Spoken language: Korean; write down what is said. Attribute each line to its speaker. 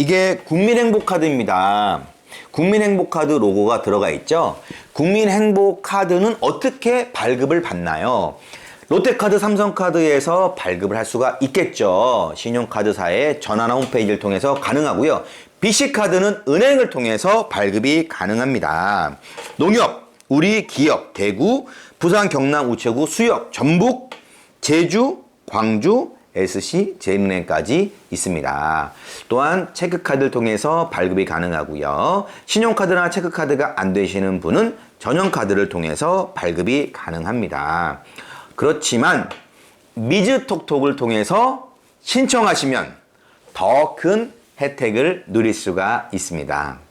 Speaker 1: 이게 국민행복카드입니다. 국민행복카드 로고가 들어가 있죠. 국민행복카드는 어떻게 발급을 받나요? 롯데카드, 삼성카드에서 발급을 할 수가 있겠죠. 신용카드사의 전화나 홈페이지를 통해서 가능하고요. BC카드는 은행을 통해서 발급이 가능합니다. 농협, 우리 기업, 대구, 부산, 경남, 우체국, 수협, 전북, 제주, 광주, SC, 제은행까지 있습니다. 또한 체크카드를 통해서 발급이 가능하고요. 신용카드나 체크카드가 안 되시는 분은 전용카드를 통해서 발급이 가능합니다. 그렇지만 미즈톡톡을 통해서 신청하시면 더 큰 혜택을 누릴 수가 있습니다.